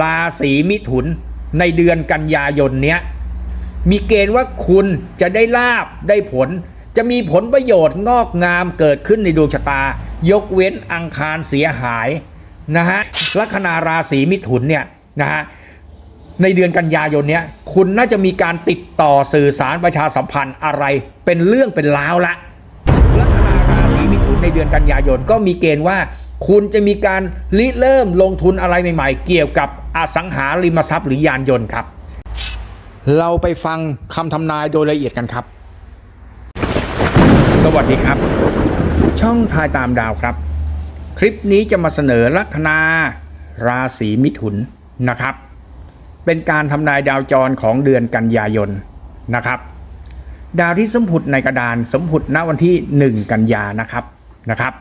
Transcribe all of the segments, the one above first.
ราศีมิถุนในเดือนกันยายนเนี้ยมีเกณฑ์ว่าคุณจะได้ลาบได้ผล จะมีผลประโยชน์งอกงามเกิดขึ้นในดวงชะตา ยกเว้นอังคารเสียหายนะฮะลัคนาราศีมิถุนเนี่ยนะฮะในเดือนกันยายนเนี้ยคุณน่าจะมีการติดต่อสื่อสารประชาสัมพันธ์อะไร เป็นเรื่องเป็นราวละลัคนาราศีมิถุนในเดือนกันยายนก็มีเกณฑ์ว่า คุณจะมีการริเริ่มลงทุนอะไรใหม่ๆ เกี่ยวกับอสังหาริมทรัพย์หรือยานยนต์ครับ เราไปฟังคำทำนายโดยละเอียดกันครับ สวัสดีครับ ช่องทายตามดาวครับ คลิปนี้จะมาเสนอลัคนาราศีมิถุนนะครับ เป็นการทำนายดาวจรของเดือนกันยายนนะครับ ดาวที่สมผุดในกระดานสมผุดณวันที่ 1 กันยานะครับนะครับ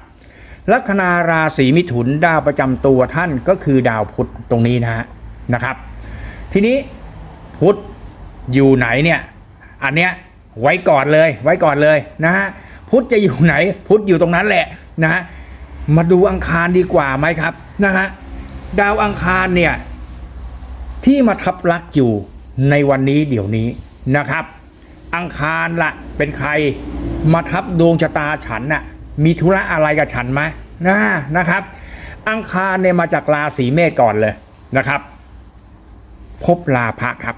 ลัคนาราศีมิถุนดาวประจำตัวท่านก็คือดาวพุธตรงนี้นะฮะนะครับ ทีนี้พุธอยู่ไหนเนี่ยอันเนี้ยไว้ก่อนเลยไว้ก่อนเลยนะฮะพุธจะอยู่ไหน พุธอยู่ตรงนั้นแหละนะฮะมาดูอังคารดีกว่าไหมครับนะฮะดาวอังคารเนี่ยที่มาทับลักอยู่ในวันนี้เดี๋ยวนี้นะครับ อังคารละเป็นใครมาทับดวงชะตาฉันน่ะ มีธุระอะไรกับฉันไหมนะนะครับ อังคารเนี่ยมาจากราศีเมษก่อนเลยนะครับ พบลาภะครับ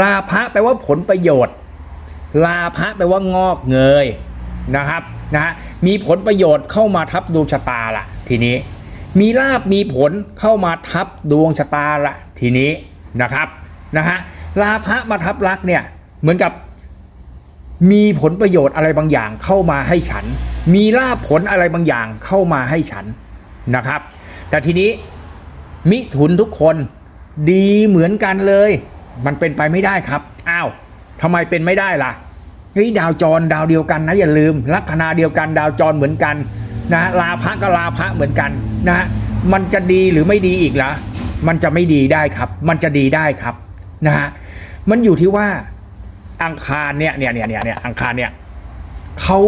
ลาภะแปลว่าผลประโยชน์ ลาภะแปลว่างอกเงยนะครับนะฮะมีผลประโยชน์เข้ามาทับดวงชะตาละทีนี้ มีลาบมีผลเข้ามาทับดวงชะตาละทีนี้นะครับนะฮะลาภะมาทับลักษ์เนี่ยเหมือนกับมีผลประโยชน์อะไรบางอย่างเข้ามาให้ฉัน มีลาผลอะไรบางอย่างเข้ามาให้ฉันนะครับ แต่ทีนี้มิถุนทุกคนดีเหมือนกันเลย มันเป็นไปไม่ได้ครับอ้าวทำไมเป็นไม่ได้ล่ะเฮ้ยดาวจรดาวเดียวกันนะอย่าลืม ลัคนาเดียวกันดาวจรเหมือนกันนะลาภะก็ลาภะเหมือนกันนะฮะมันจะดีหรือไม่ดีอีกล่ะมันจะไม่ดีได้ครับ มันจะดีได้ครับนะฮะมันอยู่ที่ว่าอังคารเนี่ยเนี่ยเนี่ยเนี่ยเนี่ยอังคารเนี่ยเขา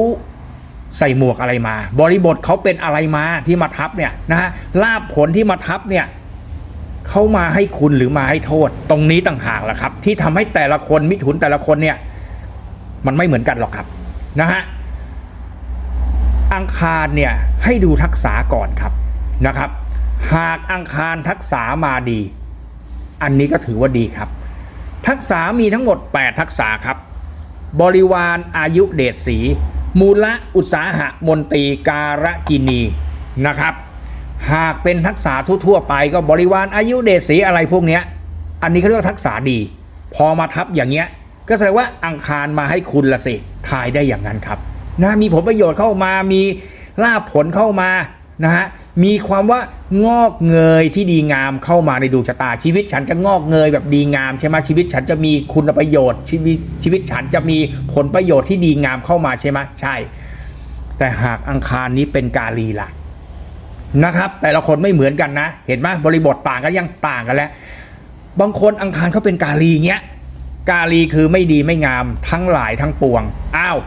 ใส่หมวกอะไรมา บริบทเขาเป็นอะไรมาที่มาทับเนี่ยนะฮะลาบผลที่มาทับเนี่ยเขามาให้คุณหรือมาให้โทษ ตรงนี้ต่างหากแหละครับ ที่ทำให้แต่ละคนมิถุนแต่ละคนเนี่ย มันไม่เหมือนกันหรอกครับนะฮะอังคารเนี่ยให้ดูทักษะก่อนครับนะครับ หากอังคารทักษะมาดี อันนี้ก็ถือว่าดีครับ ทักษะมีทั้งหมด 8 ทักษะครับ บริวารอายุเดชสี มูละอุตสาหะมนตรีการกินีนะครับ หากเป็นทักษะทั่วๆไปก็บริวารอายุเดชสีอะไรพวกเนี้ยอันนี้เขาเรียกว่าทักษะดี พอมาทับอย่างเงี้ย ก็แสดงว่าอังคารมาให้คุณละสิทายได้อย่างนั้นครับนะมีผลประโยชน์เข้ามามีลาภผลเข้ามานะฮะ มีความว่างอกเงยที่ดีงามเข้ามาในดวงชะตาชีวิตฉันจะงอกเงยแบบดีงามใช่ไหมชีวิตฉันจะมีคุณประโยชน์ชีวิตชีวิตฉันจะมีผลประโยชน์ที่ดีงามเข้ามาใช่ไหมใช่ แต่หากอังคารนี้เป็นกาลีล่ะนะครับแต่ละคนไม่เหมือนกันนะ เห็นไหมบริบทต่างกันยังต่างกันแล้ว บางคนอังคารเขาเป็นกาลีเงี้ยกาลีคือไม่ดีไม่งามทั้งหลายทั้งปวงอ้าว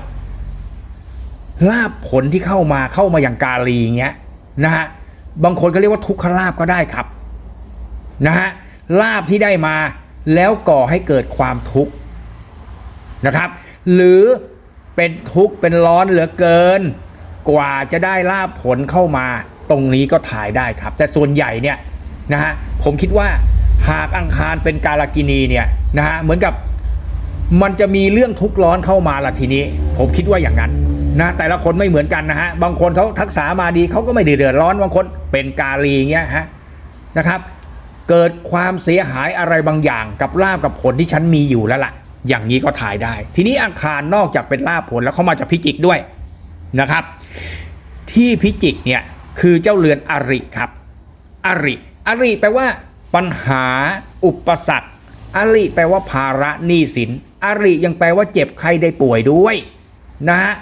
ลาบผลที่เข้ามาเข้ามาอย่างกาลีเงี้ยนะฮะ บางคนก็เรียกว่าทุกขลาบก็ได้ครับนะฮะลาบที่ได้มาแล้วก่อให้เกิดความทุกข์นะครับ หรือเป็นทุกข์เป็นร้อนเหลือเกิน กว่าจะได้ลาบผลเข้ามาตรงนี้ก็ถ่ายได้ครับ แต่ส่วนใหญ่เนี่ยนะฮะผมคิดว่าหากอังคารเป็นกาลกินีเนี่ยนะฮะเหมือนกับมันจะมีเรื่องทุกข์ร้อนเข้ามาละทีนี้ ผมคิดว่าอย่างนั้น นะแต่ละคนไม่เหมือนกันนะฮะบางคนเขาทักษะมาดีเขาก็ไม่ได้เดือดร้อนบางคนเป็นกาลีเงี้ยฮะนะครับ เกิดความเสียหายอะไรบางอย่างกับลาบกับผลที่ฉันมีอยู่แล้วล่ะ อย่างนี้ก็ถ่ายได้ ทีนี้อังคารนอกจากเป็นลาบผลแล้วเขามาจากพิจิกด้วยนะครับ ที่พิจิกเนี่ยคือเจ้าเรือนอริครับอริอริแปลว่าปัญหาอุปสรรคอริแปลว่าภาระหนี้สินอริยังแปลว่าเจ็บใครได้ป่วยด้วยนะฮะ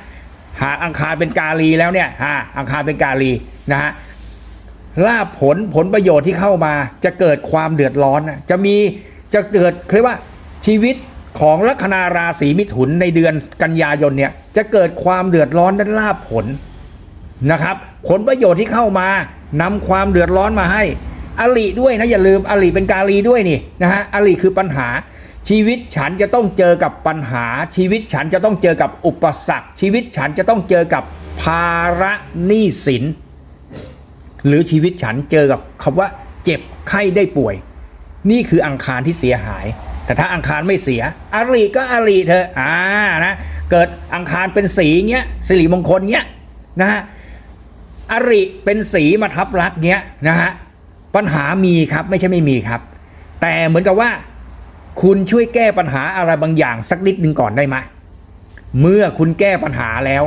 หากอังคารเป็นกาลีแล้วเนี่ยฮะอังคารเป็นกาลีนะฮะลาผลผลประโยชน์ที่เข้ามาจะเกิดความเดือดร้อนนะจะมีจะเกิดเรียกว่าชีวิตของลัคนาราศีมิถุนในเดือนกันยายนเนี่ยจะเกิดความเดือดร้อนด้านลาภผลนะครับ ผลประโยชน์ที่เข้ามานำความเดือดร้อนมาให้อลิด้วยนะอย่าลืมอลิเป็นกาลีด้วยนี่นะฮะอลิคือปัญหา ชีวิตฉันจะต้องเจอกับปัญหา ชีวิตฉันจะต้องเจอกับอุปสรรค ชีวิตฉันจะต้องเจอกับภาระหนี้สิน หรือชีวิตฉันเจอกับคำว่า เจ็บไข้ได้ป่วย นี่คืออังคารที่เสียหาย แต่ถ้าอังคารไม่เสียอริก็อริเธอะอ่านะเกิดอังคารเป็นสีเงี้ยสิริมงคลเงี้ยนะฮะอริเป็นสีมาทับรักเงี้ยนะฮะปัญหามีครับไม่ใช่ไม่มีครับ แต่เหมือนกับว่า คุณช่วยแก้ปัญหาอะไรบางอย่างสักนิดหนึ่งก่อนได้ไหมเมื่อคุณแก้ปัญหาแล้ว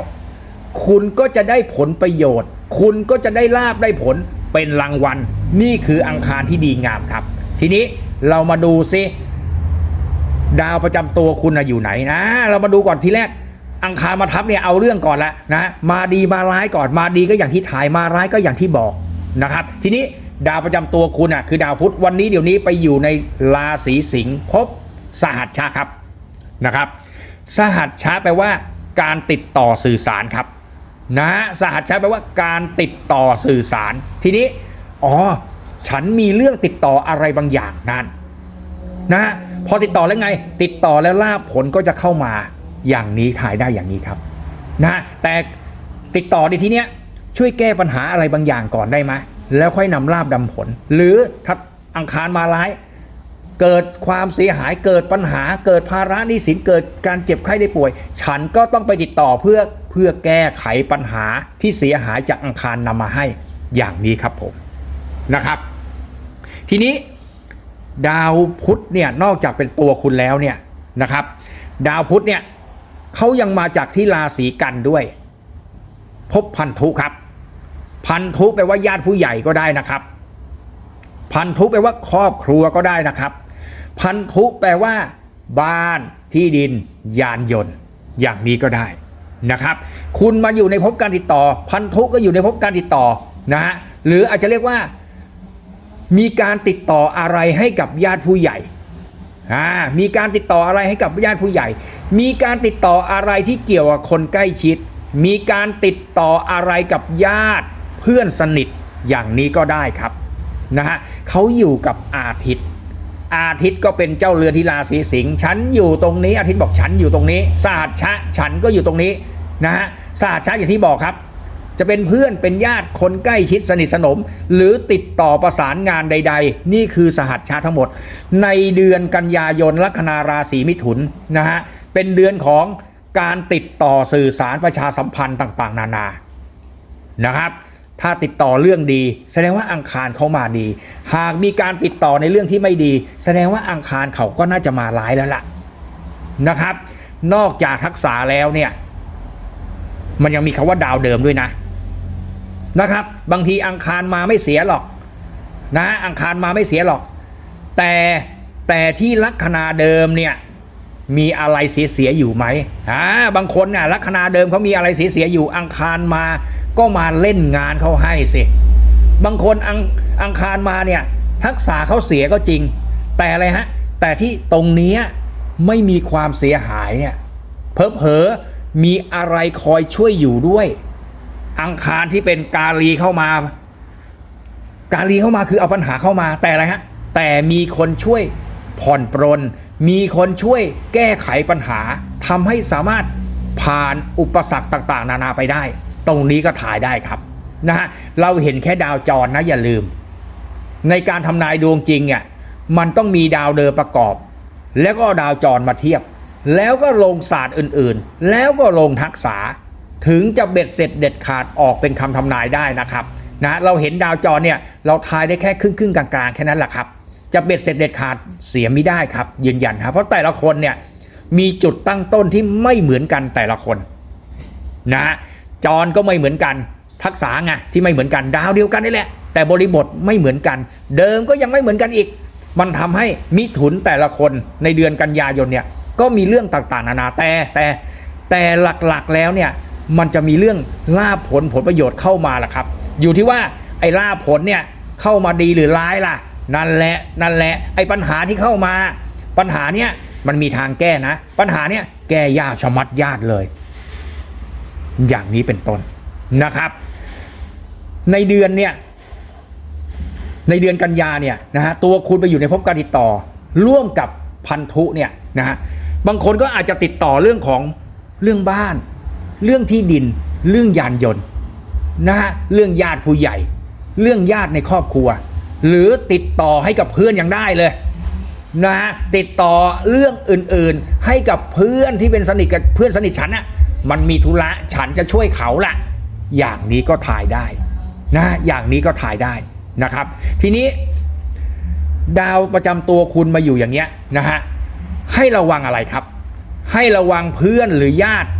คุณก็จะได้ผลประโยชน์ คุณก็จะได้ลาบได้ผลเป็นรางวัล นี่คืออังคารที่ดีงามครับ ทีนี้เรามาดูซิดาวประจำตัวคุณอยู่ไหนนะ เรามาดูก่อนทีแรก อังคารมาทับเนี่ยเอาเรื่องก่อนละนะ มาดีมาร้ายก่อนมาดีก็อย่างที่ถ่ายมาร้ายก็อย่างที่บอกนะครับ ทีนี้ ดาวประจำตัวคุณอะคือดาวพุธวันนี้เดี๋ยวนี้ไปอยู่ในราศีสิงห์พบสหัสชาครับนะครับ สหัสชาแปลว่า การติดต่อสื่อสารครับนะฮะสหัสชาแปลว่าการติดต่อสื่อสาร ทีนี้อ๋อฉันมีเรื่องติดต่ออะไรบางอย่างนั่นนะฮะพอติดต่อแล้วไง ติดต่อแล้วลาบผลก็จะเข้ามาอย่างนี้ขายได้อย่างนี้ครับนะฮะแต่ติดต่อในที่เนี้ยช่วยแก้ปัญหาอะไรบางอย่างก่อนได้ไหม แล้วค่อยนำลาบดำผล หรือถ้าอังคารมาร้าย เกิดความเสียหายเกิดปัญหา เกิดภาระหนี้สินเกิดการเจ็บไข้ได้ป่วย ฉันก็ต้องไปติดต่อเพื่อเพื่อแก้ไขปัญหาที่เสียหายจากอังคารนำมาให้อย่างนี้ครับผมนะครับ ทีนี้ดาวพุธเนี่ยนอกจากเป็นตัวคุณแล้วเนี่ยนะครับ ดาวพุธเนี่ยเขายังมาจากที่ราศีกันด้วย พบพันธุครับ พันธุแปลว่าญาติผู้ใหญ่ก็ได้นะครับ พันธุแปลว่าครอบครัวก็ได้นะครับ พันธุแปลว่า บ้านที่ดิน ยานยนต์ อย่างนี้ก็ได้นะครับ คุณมาอยู่ในภพการติดต่อ พันธุก็อยู่ในภพการติดต่อนะฮะหรืออาจจะเรียกว่า มีการติดต่ออะไรให้กับญาติผู้ใหญ่อ่ามีการติดต่ออะไรให้กับญาติผู้ใหญ่ มีการติดต่ออะไรที่เกี่ยวกับคนใกล้ชิด มีการติดต่ออะไรกับญาติ เพื่อนสนิทอย่างนี้ก็ได้ครับนะฮะเขาอยู่กับอาทิตย์ อาทิตย์ก็เป็นเจ้าเรือที่ราศีสิงห์ฉันอยู่ตรงนี้ อาทิตย์บอกฉันอยู่ตรงนี้สหัสชะฉันก็อยู่ตรงนี้นะฮะสหัสชะอย่างที่บอกครับ จะเป็นเพื่อนเป็นญาติคนใกล้ชิดสนิทสนม หรือติดต่อประสานงานใด ๆ นี่คือสหัสชาทั้งหมด ในเดือนกันยายนลัคนาราศีมิถุนนะฮะเป็นเดือนของการติดต่อสื่อสารประชาสัมพันธ์ต่าง ๆ นานานะครับ ถ้าติดต่อเรื่องดี แสดงว่าอังคารเขามาดี หากมีการติดต่อในเรื่องที่ไม่ดี แสดงว่าอังคารเขาก็น่าจะมาร้ายแล้วล่ะนะครับ นอกจากทักษะแล้วเนี่ย มันยังมีคำว่าดาวเดิมด้วยนะนะครับ บางทีอังคารมาไม่เสียหรอกนะอังคารมาไม่เสียหรอก แต่แต่ที่ลัคนาเดิมเนี่ย มีอะไรเสียๆอยู่ไหมอ่าบางคนน่ะลัคนาเดิมเขามีอะไรเสียๆอยู่อังคารมา ก็มาเล่นงานเขาให้สิ บางคนอังอังคารมาเนี่ยทักษะเขาเสียก็จริง แต่อะไรฮะ แต่ที่ตรงนี้ไม่มีความเสียหายเนี่ยเพอเพอมีอะไรคอยช่วยอยู่ด้วย อังคารที่เป็นกาลีเข้ามา กาลีเข้ามาคือเอาปัญหาเข้ามาแต่อะไรฮะ แต่มีคนช่วยผ่อนปรน มีคนช่วยแก้ไขปัญหาทำให้สามารถผ่านอุปสรรคต่างๆ นานาไปได้ ตรงนี้ก็ถ่ายได้ครับนะฮะเราเห็นแค่ดาวจรนะอย่าลืม ในการทำนายดวงจริงเนี่ยมันต้องมีดาวเดิมประกอบ แล้วก็ดาวจรมาเทียบ แล้วก็ลงศาสตร์อื่นๆ แล้วก็ลงทักษะถึงจะเบ็ดเสร็จเด็ดขาดออกเป็นคำทำนายได้นะครับนะเราเห็นดาวจรเนี่ยเราทายได้แค่ครึ่งครึ่งๆกลางๆแค่นั้นแหละครับ จะเบ็ดเสร็จเด็ดขาดเสียไม่ได้ครับ ยืนยันครับเพราะแต่ละคนเนี่ยมีจุดตั้งต้นที่ไม่เหมือนกันแต่ละคนนะจรก็ไม่เหมือนกันทักษะไงที่ไม่เหมือนกันดาวเดียวกันนี่แหละ แต่บริบทไม่เหมือนกัน เดิมก็ยังไม่เหมือนกันอีก มันทำให้มิถุนแต่ละคนในเดือนกันยายนเนี่ยก็มีเรื่องต่างๆ นานาแต่แต่แต่หลักๆแล้วเนี่ยมันจะมีเรื่องลาผลผลประโยชน์เข้ามาล่ะครับ อยู่ที่ว่าไอ้ลาผลเนี่ยเข้ามาดีหรือร้ายล่ะ นั่นแหละนั่นแหละไอ้ปัญหาที่เข้ามา ปัญหาเนี่ยมันมีทางแก้นะ ปัญหาเนี่ยแก้ยากชะมัดญาติเลย อย่างนี้เป็นต้นนะครับ ในเดือนเนี่ยในเดือนกันยาเนี่ยนะฮะตัวคุณไปอยู่ในภพการติดต่อ ร่วมกับพันธุเนี่ยนะฮะบางคนก็อาจจะติดต่อเรื่องของเรื่องบ้าน เรื่องที่ดิน เรื่องยานยนต์นะฮะเรื่องญาติผู้ใหญ่ เรื่องญาติในครอบครัว หรือติดต่อให้กับเพื่อนยังได้เลยนะฮะติดต่อเรื่องอื่นๆ ให้กับเพื่อนที่เป็นสนิทกับเพื่อนสนิทฉันอะมันมีธุระฉันจะช่วยเขาละอย่างนี้ก็ถ่ายได้นะอย่างนี้ก็ถ่ายได้นะครับ ทีนี้ ดาวประจำตัวคุณมาอยู่อย่างเงี้ยนะฮะให้ระวังอะไรครับ ให้ระวังเพื่อนหรือญาติ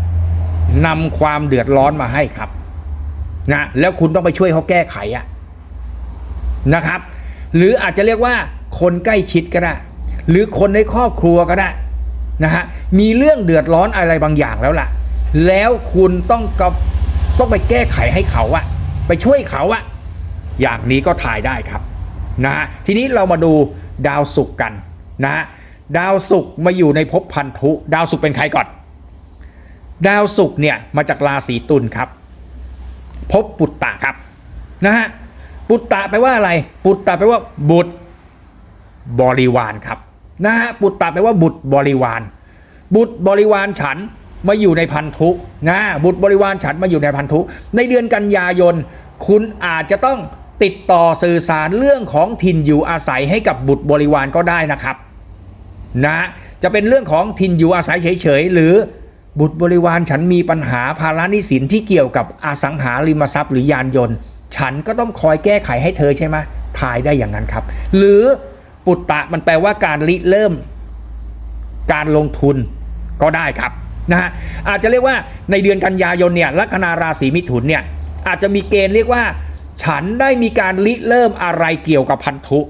นำความเดือดร้อนมาให้ครับนะแล้วคุณต้องไปช่วยเขาแก้ไขอะนะครับ หรืออาจจะเรียกว่าคนใกล้ชิดก็ได้ หรือคนในครอบครัวก็ได้นะฮะมีเรื่องเดือดร้อนอะไรบางอย่างแล้วล่ะ แล้วคุณต้องกับต้องไปแก้ไขให้เขาอะไปช่วยเขาอะอย่างนี้ก็ถ่ายได้ครับนะฮะทีนี้เรามาดูดาวศุกร์กันนะฮะดาวศุกร์มาอยู่ในภพพันธุ ดาวศุกร์เป็นใครก่อน ดาวศุกร์เนี่ยมาจากราศีตุลครับภพปุตตะครับนะฮะ ปุตตะแปลว่าอะไร ปุตตะแปลว่าบุตรบริวารครับนะฮะปุตตะแปลว่าบุตรบริวาร บุตรบริวารฉันมาอยู่ในพันธุนะบุตรบริวารฉันมาอยู่ในพันธุ ในเดือนกันยายน คุณอาจจะต้องติดต่อสื่อสารเรื่องของถิ่นอยู่อาศัยให้กับบุตรบริวารก็ได้นะครับนะจะเป็นเรื่องของถิ่นอยู่อาศัยเฉยๆหรือบุตรบริวารฉันมีปัญหาภาระหนี้สินที่เกี่ยวกับอสังหาริมทรัพย์หรือยานยนต์ ฉันก็ต้องคอยแก้ไขให้เธอใช่ไหมทายได้อย่างนั้นครับ หรือปุตตะมันแปลว่าการริเริ่ม การลงทุนก็ได้ครับนะฮะอาจจะเรียกว่าในเดือนกันยายนเนี่ยลัคนาราศีมิถุนเนี่ยอาจจะมีเกณฑ์เรียกว่า ฉันได้มีการริเริ่มอะไรเกี่ยวกับพันธุ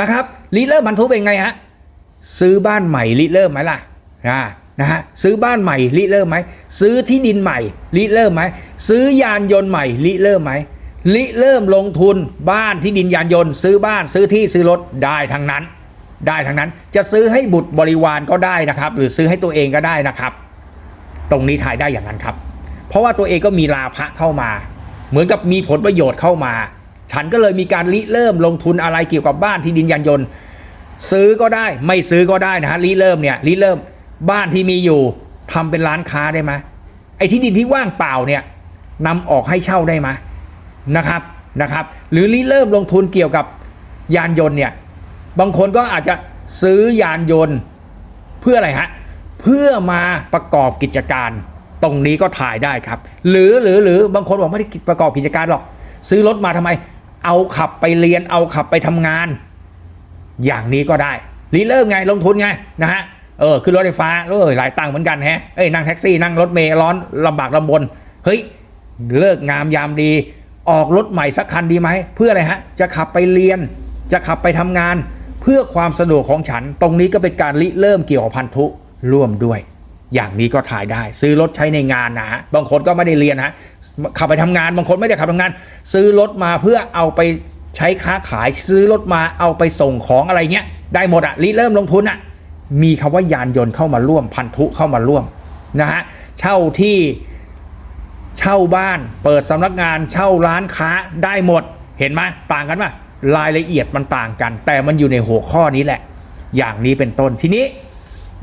นะครับริเริ่มพันธุเป็นไงฮะซื้อบ้านใหม่ริเริ่มไหมล่ะนะ นะฮะซื้อบ้านใหม่ริเริ่มไหมซื้อที่ดินใหม่ริเริ่มไหมซื้อยานยนต์ใหม่ริเริ่มไหมริเริ่มลงทุนบ้านที่ดินยานยนต์ ซื้อบ้านซื้อที่ซื้อรถได้ทั้งนั้น ได้ทั้งนั้นจะซื้อให้บุตรบริวารก็ได้นะครับ หรือซื้อให้ตัวเองก็ได้นะครับ ตรงนี้ถ่ายได้อย่างนั้นครับ เพราะว่าตัวเองก็มีลาภะเข้ามา เหมือนกับมีผลประโยชน์เข้ามา ฉันก็เลยมีการริเริ่มลงทุนอะไรเกี่ยวกับบ้านที่ดินยานยนต์ ซื้อก็ได้ไม่ซื้อก็ได้นะฮะริเริ่มเนี่ยริเริ่ม บ้านที่มีอยู่ทำเป็นร้านค้าได้ไหมไอ้ที่ดินที่ว่างเปล่าเนี่ยนำออกให้เช่าได้ไหมนะครับนะครับ หรือริเริ่มลงทุนเกี่ยวกับยานยนต์เนี่ยบางคนก็อาจจะซื้อยานยนต์เพื่ออะไรฮะเพื่อมาประกอบกิจการตรงนี้ก็ถ่ายได้ครับ หรือหรือหรือบางคนบอกไม่ได้ประกอบกิจการหรอก ซื้อรถมาทำไม เอาขับไปเรียนเอาขับไปทำงาน อย่างนี้ก็ได้รีเริ่มไงลงทุนไงนะฮะ เออขึ้นรถไฟฟ้าเออหลายตังค์เหมือนกันแฮะเอ้ยนั่งแท็กซี่นั่งรถเมล์ร้อนลำบากลำบน เฮ้ย เลิกงามยามดี ออกรถใหม่สักคันดีไหม เพื่ออะไรฮะ จะขับไปเรียน จะขับไปทำงาน เพื่อความสะดวกของฉัน ตรงนี้ก็เป็นการริเริ่มเกี่ยวกับพันธุร่วมด้วย อย่างนี้ก็ถ่ายได้ ซื้อรถใช้ในงานนะฮะบางคนก็ไม่ได้เรียนฮะขับไปทำงานบางคนไม่ได้ขับทำงาน ซื้อรถมาเพื่อเอาไปใช้ค้าขาย ซื้อรถมาเอาไปส่งของอะไรเงี้ยได้หมดอะริเริ่มลงทุนอะ มีคำว่ายานยนต์เข้ามาร่วมพันธุเข้ามาร่วมนะฮะเช่าที่เช่าบ้านเปิดสำนักงานเช่าร้านค้าได้หมดเห็นไหมต่างกันปะรายละเอียดมันต่างกัน แต่มันอยู่ในหัวข้อนี้แหละ อย่างนี้เป็นต้นทีนี้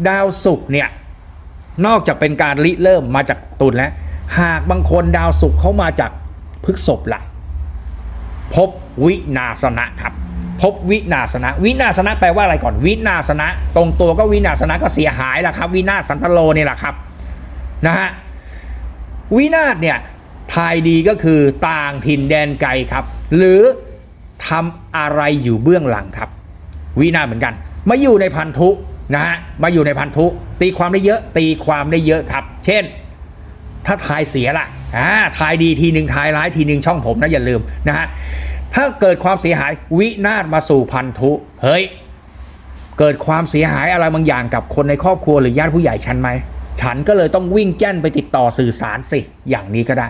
ดาวศุกร์เนี่ยนอกจากเป็นการริเริ่มมาจากตุลแล้วหากบางคนดาวศุกร์เขามาจากพฤกษบล่ะ พบวินาสนะครับ พบวินาสนะ วินาสนะแปลว่าอะไรก่อน วินาสนะ ตรงตัวก็วินาสนะก็เสียหายล้วครับ วินาศสันตโลนี่แหละครับนะฮะวินาศเนี่ยทายดีก็คือต่างถิ่นแดนไกลครับ หรือทำอะไรอยู่เบื้องหลังครับ วินาศเหมือนกัน มาอยู่ในพันธุนะฮะมาอยู่ในพันธุ ตีความได้เยอะ ตีความได้เยอะครับ เช่น ถ้าทายเสียล่ะอ่าทายดีทีหนึ่งทายร้ายทีหนึ่งช่องผมนะอย่าลืมนะฮะ ถ้าเกิดความเสียหายวินาศมาสู่พันธุ เฮ้ย เกิดความเสียหายอะไรบางอย่างกับคนในครอบครัวหรือญาติผู้ใหญ่ฉันไหม ฉันก็เลยต้องวิ่งแจ้นไปติดต่อสื่อสารสิ อย่างนี้ก็ได้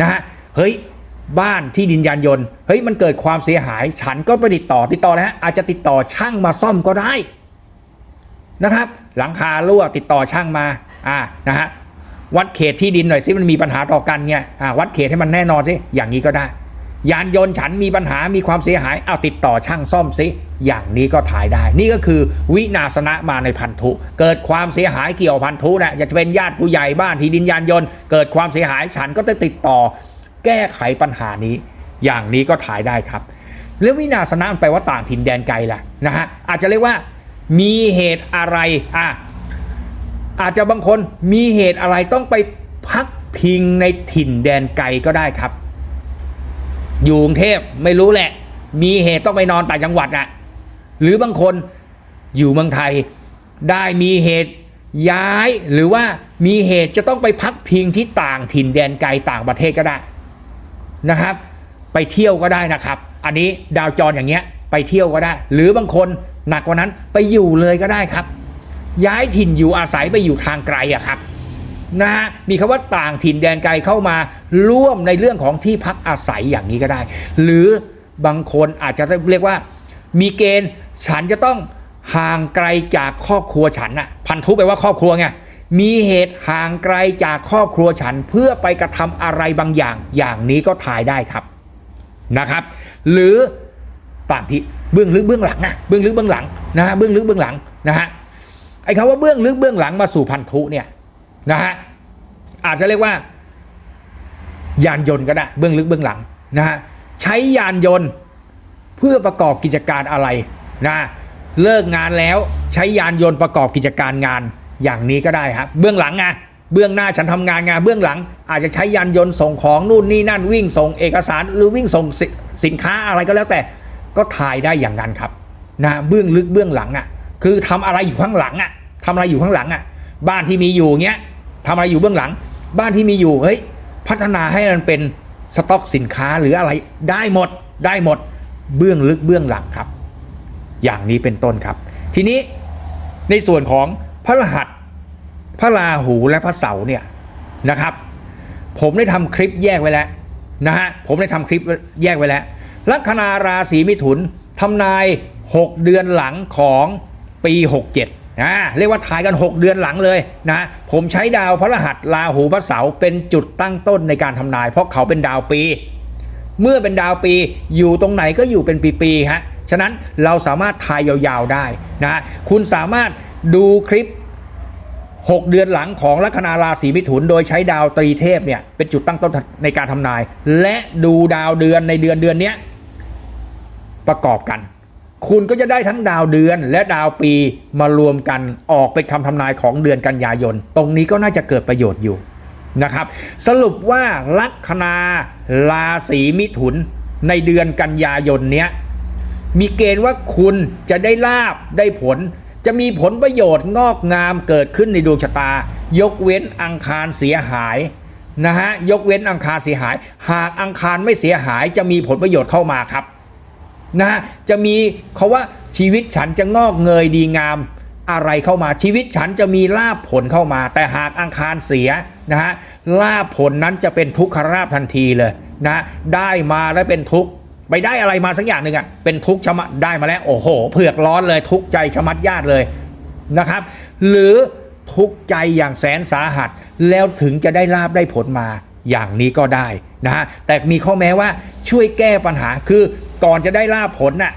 นะฮะ เฮ้ย บ้านที่ดินยานยนต์ เฮ้ย มันเกิดความเสียหาย ฉันก็ไปติดต่อ ติดต่อนะฮะ อาจจะติดต่อช่างมาซ่อมก็ได้ นะครับ หลังคารั่วติดต่อช่างมา อ่า นะฮะ วัดเขตที่ดินหน่อยสิ มันมีปัญหาต่อกันเนี่ยอ่าวัดเขตให้มันแน่นอนสิ อย่างนี้ก็ได้ ยานยนต์ฉันมีปัญหามีความเสียหาย เอาติดต่อช่างซ่อมสิอย่างนี้ก็ถ่ายได้ นี่ก็คือวินาสนะมาในพันธุ เกิดความเสียหายเกี่ยวพันธุนะอยากจะเป็นญาติผู้ใหญ่บ้านที่ดินยานยนต์ เกิดความเสียหายฉันก็จะติดต่อ แก้ไขปัญหานี้ อย่างนี้ก็ถ่ายได้ครับแล้ววินาสนะมันแปลว่าต่างถิ่นแดนไกลล่ะนะฮะอาจจะเรียกว่า มีเหตุอะไรอะอาจจะบางคนมีเหตุอะไรต้องไปพักพิงในถิ่นแดนไกลก็ได้ครับ อยู่กรุงเทพไม่รู้แหละ มีเหตุต้องไปนอนต่างจังหวัดอะหรือบางคนอยู่เมืองไทย ได้มีเหตุย้ายหรือว่ามีเหตุจะต้องไปพักพิงที่ต่างถิ่นแดนไกลต่างประเทศก็ได้นะครับ ไปเที่ยวก็ได้นะครับ อันนี้ดาวจรอย่างเงี้ยไปเที่ยวก็ได้ หรือบางคนหนักกว่านั้นไปอยู่เลยก็ได้ครับ ย้ายถิ่นอยู่อาศัยไปอยู่ทางไกลอะครับ นะฮะมีคำว่าต่างถิ่นแดนไกลเข้ามาร่วมในเรื่องของที่พักอาศัยอย่างนี้ก็ได้ หรือบางคนอาจจะเรียกว่า มีเกณฑ์ฉันจะต้องห่างไกลจากครอบครัวฉันนะพันธุแปลว่าครอบครัวไงมีเหตุห่างไกลจากครอบครัวฉันเพื่อไปกระทำอะไรบางอย่าง อย่างนี้ก็ทายได้ครับนะครับ หรือต่างที่เบื้องลึกเบื้องหลังนะเบื้องลึกเบื้องหลังนะฮะเบื้องลึกเบื้องหลังนะฮะไอ้คำว่าเบื้องลึกเบื้องหลังมาสู่พันธุเนี่ย นะฮะอาจจะเรียกว่า ยานยนต์ก็ได้เบื้องลึกเบื้องหลังนะฮะใช้ยานยนต์เพื่อประกอบกิจการอะไรนะเลิกงานแล้วใช้ยานยนต์ประกอบกิจการงานอย่างนี้ก็ได้ครับเบื้องหลังไงเบื้องหน้าฉันทำงานไงเบื้องหลัง อาจจะใช้ยานยนต์ส่งของนู่นนี่นั่นวิ่งส่งเอกสารหรือวิ่งส่งสิสินค้าอะไรก็แล้วแต่ก็ถ่ายได้อย่างนั้นครับนะเบื้องลึกเบื้องหลังอะคือทำอะไรอยู่ข้างหลังอะทำอะไรอยู่ข้างหลังอะบ้านที่มีอยู่เงี้ย ทำอะไรอยู่เบื้องหลัง บ้านที่มีอยู่เฮ้ยพัฒนาให้มันเป็นสต็อกสินค้าหรืออะไรได้หมดได้หมดเบื้องลึกเบื้องหลังครับ อย่างนี้เป็นต้นครับ ทีนี้ในส่วนของพระรหัสพระราหูและพระเสาร์เนี่ยนะครับ ผมได้ทำคลิปแยกไว้แล้วนะฮะผมได้ทำคลิปแยกไว้แล้วลัคนาราศีมิถุนทำนาย 6 เดือนหลังของปี 67 อ่าเรียกว่าถ่ายกัน 6 เดือนหลังเลยนะผมใช้ดาวพระรหัสราหูพระเสาเป็นจุดตั้งต้นในการทำนาย เพราะเขาเป็นดาวปี เมื่อเป็นดาวปีอยู่ตรงไหนก็อยู่เป็นปีๆฮะฉะนั้นเราสามารถทายยาวๆได้นะคุณสามารถดูคลิป 6 เดือนหลังของลัคนาราศีมิถุน โดยใช้ดาวตรีเทพเนี่ยเป็นจุดตั้งต้นในการทำนาย และดูดาวเดือนในเดือนเดือนนี้ประกอบกัน คุณก็จะได้ทั้งดาวเดือนและดาวปีมารวมกันออกเป็นคำทำนายของเดือนกันยายน ตรงนี้ก็น่าจะเกิดประโยชน์อยู่นะครับ สรุปว่าลัคนาราศีมิถุนในเดือนกันยายนเนี้ยมีเกณฑ์ว่าคุณจะได้ลาบได้ผล จะมีผลประโยชน์งอกงามเกิดขึ้นในดวงชะตา ยกเว้นอังคารเสียหายนะฮะยกเว้นอังคารเสียหาย หากอังคารไม่เสียหายจะมีผลประโยชน์เข้ามาครับ นะฮะจะมีเขาว่าชีวิตฉันจะงอกเงยดีงามอะไรเข้ามาชีวิตฉันจะมีลาบผลเข้ามา แต่หากอังคารเสียนะฮะลาบผลนั้นจะเป็นทุกขราบทันทีเลยนะได้มาแล้วเป็นทุกข์ไปได้อะไรมาสักอย่างหนึ่งอะเป็นทุกข์ชะมัดได้มาแล้วโอ้โหเผือกร้อนเลยทุกข์ใจชะมัดญาติเลยนะครับ หรือทุกข์ใจอย่างแสนสาหัส แล้วถึงจะได้ลาบได้ผลมาอย่างนี้ก็ได้นะฮะแต่มีข้อแม้ว่าช่วยแก้ปัญหาคือ ก่อนจะได้ลาบผลน่ะ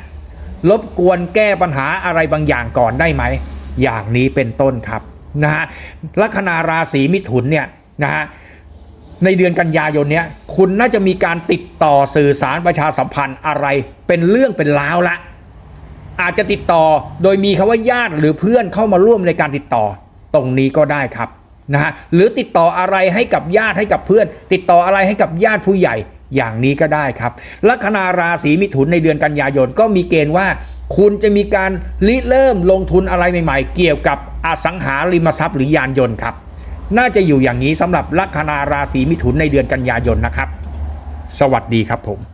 รบกวนแก้ปัญหาอะไรบางอย่างก่อนได้ไหม อย่างนี้เป็นต้นครับนะฮะลัคนาราศีมิถุนเนี่ยนะฮะในเดือนกันยายนเนี้ยคุณน่าจะมีการติดต่อสื่อสารประชาสัมพันธ์อะไร เป็นเรื่องเป็นราวละ อาจจะติดต่อโดยมีคำว่าญาติหรือเพื่อนเข้ามาร่วมในการติดต่อตรงนี้ก็ได้ครับนะฮะหรือติดต่ออะไรให้กับญาติให้กับเพื่อน ติดต่ออะไรให้กับญาติผู้ใหญ่ อย่างนี้ก็ได้ครับ ลัคนาราศีมิถุนในเดือนกันยายนก็มีเกณฑ์ว่า คุณจะมีการริเริ่มลงทุนอะไรใหม่ๆ เกี่ยวกับอสังหาริมทรัพย์หรือยานยนต์ครับ น่าจะอยู่อย่างนี้สำหรับลัคนาราศีมิถุนในเดือนกันยายนนะครับ สวัสดีครับผม